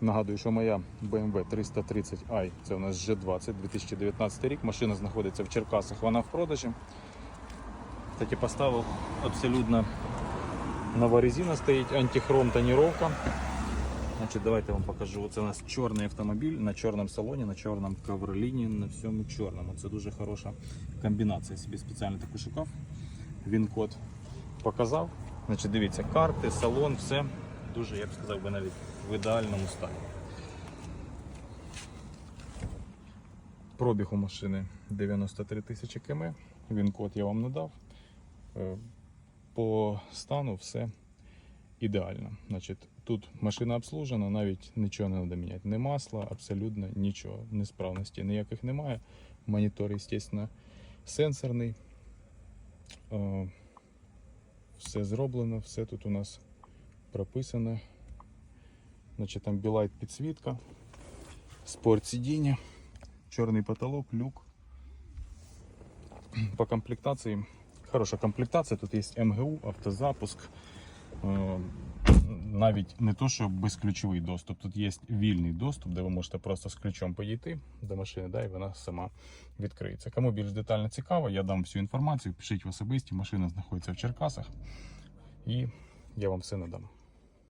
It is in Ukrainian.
Нагадую, що моя BMW 330i це у нас G20 2019 рік. Машина знаходиться в Черкасах, вона в продажі. Кстати, поставив абсолютно нова резина стоїть, антихром тоніровка. Значить, давайте вам покажу. Це у нас чорний автомобіль на чорному салоні, на чорному ковроліні, на всьому чорному. Це дуже хороша комбінація. Собі спеціально таку шукав. Він код показав. Значить, дивіться, карти, салон, все дуже, я б сказав би, навіть в ідеальному стані. Пробіг у машини 93 тисячі км. Він код я вам надав. Е, По стану все ідеально. Значить, тут машина обслужена, навіть нічого не треба міняти. Не масла, абсолютно нічого. Несправностей ніяких немає. Монітор, звісно, сенсорний. Е, Все зроблено, все тут у нас прописано. Значить, там білайт підсвітка, спорт сидіння, чорний потолок, люк. По комплектації. Хороша комплектація, тут є МГУ, автозапуск. Е, Навіть не то, що безключовий доступ. Тут є вільний доступ, де ви можете просто з ключом підійти до машини, да, і вона сама відкриється. Кому більш детально цікаво, я дам всю інформацію. Пишіть в особисті, машина знаходиться в Черкасах, і я вам все надам.